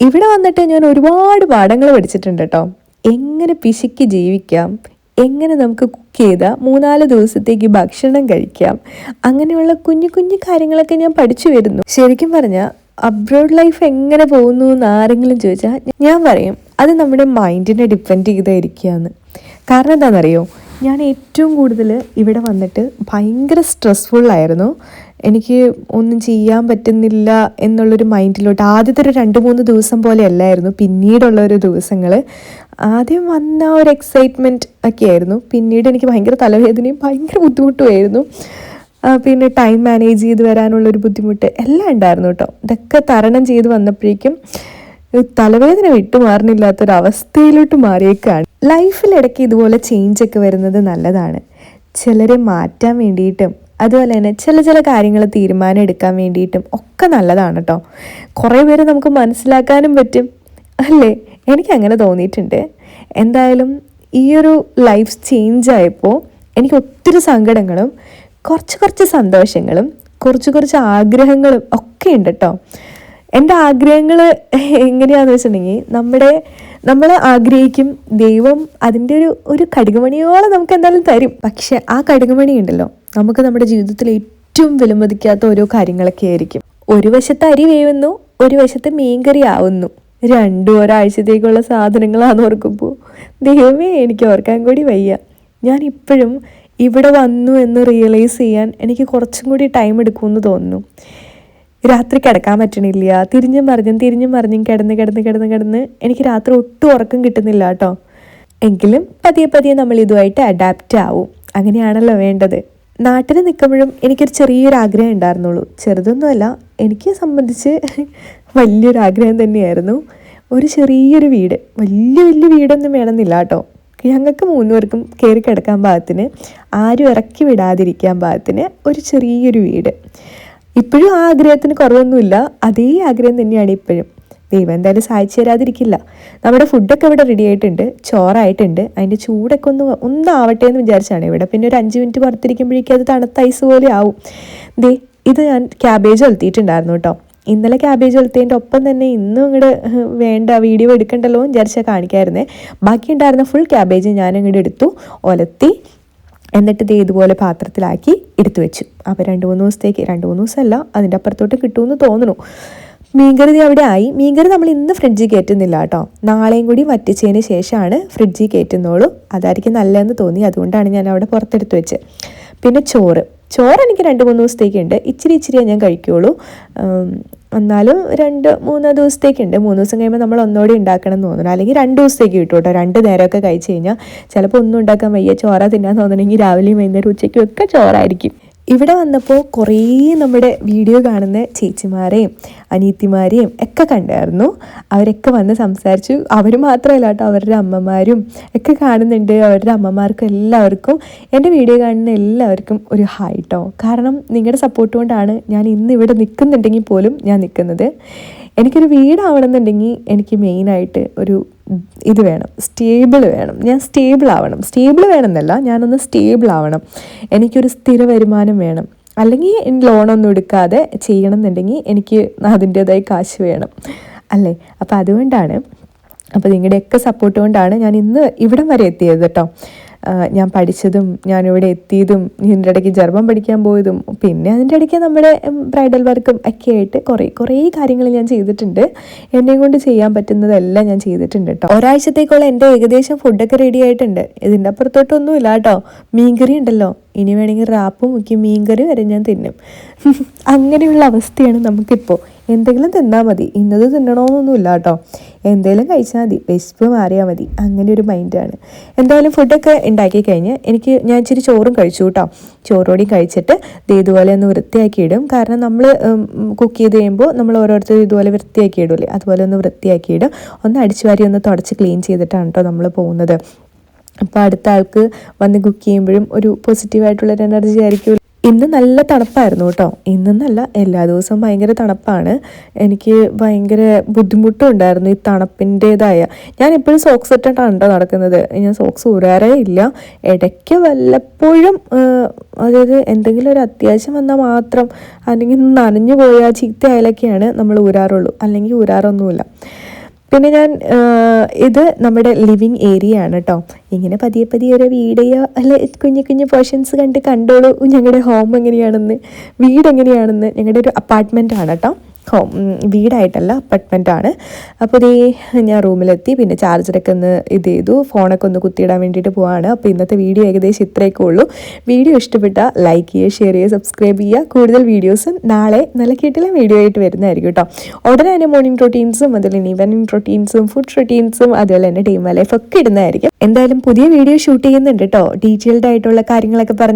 ഇവിടെ വന്നിട്ട് ഞാൻ ഒരുപാട് പാഠങ്ങൾ പഠിച്ചിട്ടുണ്ട് കേട്ടോ എങ്ങനെ പിശുക്കി ജീവിക്കാം എങ്ങനെ നമുക്ക് കുക്ക് ചെയ്താൽ മൂന്നാൽ ദിവസത്തേക്ക് ഭക്ഷണം കഴിക്കാം അങ്ങനെയുള്ള കുഞ്ഞു കുഞ്ഞു കാര്യങ്ങളൊക്കെ ഞാൻ പഠിച്ചു വരുന്നു. ശരിക്കും പറഞ്ഞാൽ അബ്രോഡ് ലൈഫ് എങ്ങനെ പോകുന്നു എന്ന് ആരെങ്കിലും ചോദിച്ചാൽ ഞാൻ പറയും അത് നമ്മുടെ മൈൻഡിനെ ഡിപ്പെൻഡ് ചെയ്തായിരിക്കുകയാണ്. കാരണം എന്താണെന്നറിയോ? ഞാൻ ഏറ്റവും കൂടുതൽ ഇവിടെ വന്നിട്ട് ഭയങ്കര സ്ട്രെസ്ഫുള്ളായിരുന്നു എനിക്ക് ഒന്നും ചെയ്യാൻ പറ്റുന്നില്ല എന്നുള്ളൊരു മൈൻഡിലോട്ട് ആദ്യത്തെ ഒരു രണ്ട് മൂന്ന് ദിവസം പോലെ അല്ലായിരുന്നു. പിന്നീടുള്ള ഒരു ദിവസങ്ങൾ ആദ്യം വന്ന ഒരു എക്സൈറ്റ്മെന്റ് ഒക്കെ ആയിരുന്നു. പിന്നീട് എനിക്ക് ഭയങ്കര തലവേദനയും ഭയങ്കര ബുദ്ധിമുട്ടുമായിരുന്നു. പിന്നെ ടൈം മാനേജ് ചെയ്ത് വരാനുള്ളൊരു ബുദ്ധിമുട്ട് എല്ലാം ഉണ്ടായിരുന്നു കേട്ടോ. ഇതൊക്കെ തരണം ചെയ്ത് വന്നപ്പോഴേക്കും തലവേദന വിട്ടുമാറുന്നില്ലാത്തൊരവസ്ഥയിലോട്ട് മാറിയേക്കാണ്. ലൈഫിൽ ലൈഫിലിടയ്ക്ക് ഇതുപോലെ ചേഞ്ച് ഒക്കെ വരുന്നത് നല്ലതാണ്. ചിലരെ മാറ്റാൻ വേണ്ടിയിട്ടും അതുപോലെ തന്നെ ചില ചില കാര്യങ്ങൾ തീരുമാനം എടുക്കാൻ വേണ്ടിയിട്ടും ഒക്കെ നല്ലതാണ് കേട്ടോ കുറേ പേര് നമുക്ക് മനസ്സിലാക്കാനും പറ്റും. അല്ലേ? എനിക്ക് അങ്ങനെ തോന്നിയിട്ടുണ്ട്. എന്തായാലും ഈ ഒരു ലൈഫ് ചേഞ്ച് ആയപ്പോൾ എനിക്ക് ഒത്തിരി സങ്കടങ്ങളും കുറച്ച് കുറച്ച് സന്തോഷങ്ങളും കുറച്ച് കുറച്ച് ആഗ്രഹങ്ങളും ഒക്കെ ഉണ്ട് കേട്ടോ എന്റെ ആഗ്രഹങ്ങൾ എങ്ങനെയാണെന്ന് വെച്ചിട്ടുണ്ടെങ്കിൽ നമ്മുടെ നമ്മൾ ആഗ്രഹിക്കും ദൈവം അതിന്റെ ഒരു ഒരു കടുകുമണിയോളം നമുക്ക് എന്തായാലും തരും. പക്ഷെ ആ കടുകുമണി ഉണ്ടല്ലോ നമുക്ക് നമ്മുടെ ജീവിതത്തിൽ ഏറ്റവും വിലമതിക്കാത്ത ഓരോ കാര്യങ്ങളൊക്കെ ആയിരിക്കും. ഒരു വശത്ത് അരി വേവുന്നു ഒരു വശത്ത് മീൻകറി ആവുന്നു. രണ്ടും ഒരാഴ്ചത്തേക്കുള്ള സാധനങ്ങളാണെന്ന് ഓർക്കുമ്പോൾ ദൈവമേ എനിക്ക് ഓർക്കാൻ കൂടി വയ്യ. ഞാൻ ഇപ്പോഴും ഇവിടെ വന്നു എന്ന് റിയലൈസ് ചെയ്യാൻ എനിക്ക് കുറച്ചും കൂടി ടൈം എടുക്കുമെന്ന് തോന്നുന്നു. രാത്രി കിടക്കാൻ പറ്റണില്ല. തിരിഞ്ഞും മറിഞ്ഞും തിരിഞ്ഞും മറിഞ്ഞും കിടന്ന് കിടന്ന് കിടന്ന് കിടന്ന് എനിക്ക് രാത്രി ഒട്ടും ഉറക്കം കിട്ടുന്നില്ല കേട്ടോ. എങ്കിലും പതിയെ പതിയെ നമ്മൾ ഇതുമായിട്ട് അഡാപ്റ്റ് ആവും. അങ്ങനെയാണല്ലോ വേണ്ടത്. നാട്ടിൽ നിൽക്കുമ്പോഴും എനിക്കൊരു ചെറിയൊരു ആഗ്രഹം ഉണ്ടായിരുന്നുള്ളൂ. ചെറുതൊന്നുമല്ല എനിക്ക് സംബന്ധിച്ച് വലിയൊരു ആഗ്രഹം തന്നെയായിരുന്നു. ഒരു ചെറിയൊരു വീട്. വലിയ വലിയ വീടൊന്നും വേണമെന്നില്ല കേട്ടോ. ഞങ്ങൾക്ക് മൂന്നുപേർക്കും കയറി കിടക്കാൻ പാകത്തിന് ആരും ഇറക്കി വിടാതിരിക്കാൻ പാകത്തിന് ഒരു ചെറിയൊരു വീട്. ഇപ്പോഴും ആ ആഗ്രഹത്തിന് കുറവൊന്നുമില്ല. അതേ ആഗ്രഹം തന്നെയാണ് ഇപ്പോഴും. ദൈവം എന്തായാലും സഹായിച്ചു തരാതിരിക്കില്ല. നമ്മുടെ ഫുഡൊക്കെ ഇവിടെ റെഡി ആയിട്ടുണ്ട്. ചോറായിട്ടുണ്ട്. അതിന്റെ ചൂടൊക്കെ ഒന്ന് ഒന്നാവട്ടെ എന്ന് വിചാരിച്ചാണ്. ഇവിടെ പിന്നെ ഒരു അഞ്ച് മിനിറ്റ് പുറത്തിരിക്കുമ്പോഴേക്കും അത് തണുത്ത ഐസ് പോലെ ആവും. ദേ ഇത് ഞാൻ ക്യാബേജ് ഒലത്തിയിട്ടുണ്ടായിരുന്നു കേട്ടോ. ഇന്നലെ ക്യാബേജ് ഒലത്തതിന്റെ ഒപ്പം തന്നെ ഇന്നും ഇങ്ങോട്ട് വേണ്ട വീഡിയോ എടുക്കണ്ടല്ലോ എന്ന് വിചാരിച്ചാൽ കാണിക്കായിരുന്നേ. ബാക്കി ഉണ്ടായിരുന്ന ഫുൾ ക്യാബേജ് ഞാൻ ഇങ്ങോട്ട് എടുത്തു ഒലത്തി എന്നിട്ട് ഇത് ഇതുപോലെ പാത്രത്തിലാക്കി എടുത്തു വെച്ചു. അപ്പോൾ രണ്ട് മൂന്ന് ദിവസത്തേക്ക് രണ്ട് മൂന്ന് ദിവസമല്ല അതിന്റെ അപ്പുറത്തോട്ട് കിട്ടുമെന്ന് തോന്നുന്നു. മീൻകറി അവിടെ ആയി. മീൻകറി നമ്മൾ ഇന്ന് ഫ്രിഡ്ജിൽ കയറ്റുന്നില്ല കേട്ടോ. നാളെയും കൂടി വറ്റിച്ചതിന് ശേഷമാണ് ഫ്രിഡ്ജിൽ കയറ്റുന്നുള്ളൂ. അതായിരിക്കും നല്ലതെന്ന് തോന്നി. അതുകൊണ്ടാണ് ഞാൻ അവിടെ പുറത്തെടുത്ത് വെച്ചത് പിന്നെ ചോറ്. ചോറ് എനിക്ക് രണ്ട് മൂന്ന് ദിവസത്തേക്കുണ്ട് ഇച്ചിരി ഇച്ചിരിയേ ഞാൻ കഴിക്കുകയുള്ളൂ എന്നാലും രണ്ട് മൂന്ന് ദിവസത്തേക്കുണ്ട്. മൂന്ന് ദിവസം കഴിയുമ്പോൾ നമ്മൾ ഒന്നുകൂടി ഉണ്ടാക്കണം എന്ന് തോന്നുന്നു. അല്ലെങ്കിൽ രണ്ട് ദിവസത്തേക്ക് കിട്ടും കേട്ടോ. രണ്ട് നേരമൊക്കെ കഴിച്ച് കഴിഞ്ഞാൽ ചിലപ്പോൾ ഒന്നും ഉണ്ടാക്കാൻ വയ്യ. ചോറ തിന്നാൻ തോന്നണമെങ്കിൽ രാവിലെയും വൈകുന്നേരം ഉച്ചയ്ക്കും ഒക്കെ ചോറായിരിക്കും. ഇവിടെ വന്നപ്പോൾ കുറേ നമ്മുടെ വീഡിയോ കാണുന്ന ചേച്ചിമാരെയും അനീത്തിമാരെയും ഒക്കെ കണ്ടായിരുന്നു. അവരൊക്കെ വന്ന് സംസാരിച്ചു. അവർ മാത്രമല്ല കേട്ടോ അവരുടെ അമ്മമാരും ഒക്കെ കാണുന്നുണ്ട്. അവരുടെ അമ്മമാർക്കും എല്ലാവർക്കും എന്റെ വീഡിയോ കാണുന്ന എല്ലാവർക്കും ഒരു ഹായ് കേട്ടോ കാരണം നിങ്ങളുടെ സപ്പോർട്ട് കൊണ്ടാണ് ഞാൻ ഇന്ന് ഇവിടെ നിൽക്കുന്നുണ്ടെങ്കിൽ പോലും ഞാൻ നിൽക്കുന്നത് എനിക്കൊരു വീടാവണമെന്നുണ്ടെങ്കിൽ എനിക്ക് മെയിനായിട്ട് ഒരു ഇത് വേണം സ്റ്റേബിൾ വേണം. ഞാൻ സ്റ്റേബിൾ ആവണം. സ്റ്റേബിൾ വേണമെന്നല്ല ഞാനൊന്ന് സ്റ്റേബിൾ ആവണം. എനിക്കൊരു സ്ഥിര വരുമാനം വേണം. അല്ലെങ്കിൽ ലോണൊന്നും എടുക്കാതെ ചെയ്യണം എന്നുണ്ടെങ്കിൽ എനിക്ക് അതിന്റേതായി കാശ് വേണം. അല്ലേ? അപ്പോൾ അതുകൊണ്ടാണ് അപ്പോൾ നിങ്ങളുടെയൊക്കെ സപ്പോർട്ട് കൊണ്ടാണ് ഞാൻ ഇന്ന് ഇവിടം വരെ എത്തിയത് കേട്ടോ. ഞാൻ പഠിച്ചതും ഞാനിവിടെ എത്തിയതും ഇതിന്റെ ഇടയ്ക്ക് ജർമ്മൻ പഠിക്കാൻ പോയതും പിന്നെ അതിന്റെ ഇടയ്ക്ക് നമ്മുടെ ബ്രൈഡൽ വർക്കും ഒക്കെ ആയിട്ട് കുറേ കുറേ കാര്യങ്ങൾ ഞാൻ ചെയ്തിട്ടുണ്ട്. എന്നെയും കൊണ്ട് ചെയ്യാൻ പറ്റുന്നതെല്ലാം ഞാൻ ചെയ്തിട്ടുണ്ട് കേട്ടോ ഒരാഴ്ചത്തേക്കുള്ള എന്റെ ഏകദേശം ഫുഡൊക്കെ റെഡി ആയിട്ടുണ്ട്. ഇതിന്റെ അപ്പുറത്തോട്ടൊന്നുമില്ല കേട്ടോ മീൻകറി ഉണ്ടല്ലോ. ഇനി വേണമെങ്കിൽ റാപ്പും മുക്കി മീൻകറി വരെ ഞാൻ തിന്നും. (laughs) അങ്ങനെയുള്ള അവസ്ഥയാണ് നമുക്കിപ്പോൾ എന്തെങ്കിലും തിന്നാൽ മതി. ഇന്നത് തിന്നണമെന്നൊന്നുമില്ല കേട്ടോ. എന്തെങ്കിലും കഴിച്ചാൽ മതി. വിശപ്പ് മാറിയാൽ മതി. അങ്ങനെ ഒരു മൈൻഡാണ് എന്തായാലും ഫുഡൊക്കെ ഉണ്ടാക്കി കഴിഞ്ഞ് എനിക്ക് ഞാൻ ഇച്ചിരി ചോറും കഴിച്ചു കേട്ടോ. ചോറോടി കഴിച്ചിട്ട് ഇത് ഇതുപോലെ ഒന്ന് വൃത്തിയാക്കി ഇടും കാരണം നമ്മൾ കുക്ക് ചെയ്ത് കഴിയുമ്പോൾ നമ്മൾ ഓരോരുത്തരും ഇതുപോലെ വൃത്തിയാക്കി ഇടൂലേ അതുപോലെ ഒന്ന് വൃത്തിയാക്കി ഇടും ഒന്ന് അടിച്ചു വാരി ഒന്ന് തുടച്ച് ക്ലീൻ ചെയ്തിട്ടാണ് കേട്ടോ നമ്മൾ പോകുന്നത്. അപ്പോൾ അടുത്ത ആൾക്ക് വന്ന് കുക്ക് ചെയ്യുമ്പോഴും ഒരു പോസിറ്റീവായിട്ടുള്ളൊരു എനർജി ആയിരിക്കും. ഇന്ന് നല്ല തണുപ്പായിരുന്നു കേട്ടോ. ഇന്നെന്നല്ല എല്ലാ ദിവസവും ഭയങ്കര തണുപ്പാണ്. എനിക്ക് ഭയങ്കര ബുദ്ധിമുട്ടും ഉണ്ടായിരുന്നു ഈ തണുപ്പിന്റെതായ. ഞാൻ എപ്പോഴും സോക്സ് ഇട്ടിട്ടാണ് കേട്ടോ നടക്കുന്നത്. ഞാൻ സോക്സ് ഊരാറേ ഇല്ല. ഇടയ്ക്ക് വല്ലപ്പോഴും അതായത് എന്തെങ്കിലും ഒരു അത്യാവശ്യം വന്നാൽ മാത്രം അല്ലെങ്കിൽ നനഞ്ഞു പോയാൽ ചീത്തയായാലൊക്കെയാണ് നമ്മൾ ഊരാറുള്ളൂ. അല്ലെങ്കിൽ ഊരാറൊന്നുമില്ല. പിന്നെ ഞാൻ ഇത് നമ്മുടെ ലിവിങ് ഏരിയ ആണ് കേട്ടോ ഇങ്ങനെ പതിയെ പതിയെ ഒരു വീഡിയോ അല്ലെ കുഞ്ഞു കുഞ്ഞു പോർഷൻസ് കണ്ട് കണ്ടോളൂ. ഞങ്ങളുടെ ഹോം എങ്ങനെയാണെന്ന് വീട് എങ്ങനെയാണെന്ന് ഞങ്ങളുടെ ഒരു അപ്പാർട്ട്മെന്റ് ആണ് കേട്ടോ ഹോം വീടായിട്ടല്ല അപ്പാർട്ട്മെന്റ് ആണ് അപ്പോൾ ഇതേ ഞാൻ റൂമിലെത്തി പിന്നെ ചാർജറൊക്കെ ഒന്ന് ഇത് ചെയ്തു ഫോണൊക്കെ ഒന്ന് കുത്തിയിടാൻ വേണ്ടിയിട്ട് പോവാണ്. അപ്പോൾ ഇന്നത്തെ വീഡിയോ ഏകദേശം ഇത്രയൊക്കെ ഉള്ളൂ. വീഡിയോ ഇഷ്ടപ്പെട്ട ലൈക്ക് ചെയ്യുക ഷെയർ ചെയ്യുക സബ്സ്ക്രൈബ് ചെയ്യുക. കൂടുതൽ വീഡിയോസും നാളെ നല്ല കിട്ടില്ല വീഡിയോ ആയിട്ട് വരുന്നതായിരിക്കും കേട്ടോ. ഉടനെ തന്നെ മോർണിംഗ് റൊട്ടീൻസും അതുപോലെ തന്നെ ഈവനിങ് റൊട്ടീൻസും ഫുഡ് റൊട്ടീൻസും അതുപോലെ തന്നെ ടീം ലൈഫ് ഇടുന്നതായിരിക്കും. എന്തായാലും പുതിയ വീഡിയോ ഷൂട്ട് ചെയ്യുന്നുണ്ട് കേട്ടോ. ഡീറ്റെയിൽഡ് ആയിട്ടുള്ള കാര്യങ്ങളൊക്കെ പറഞ്ഞ്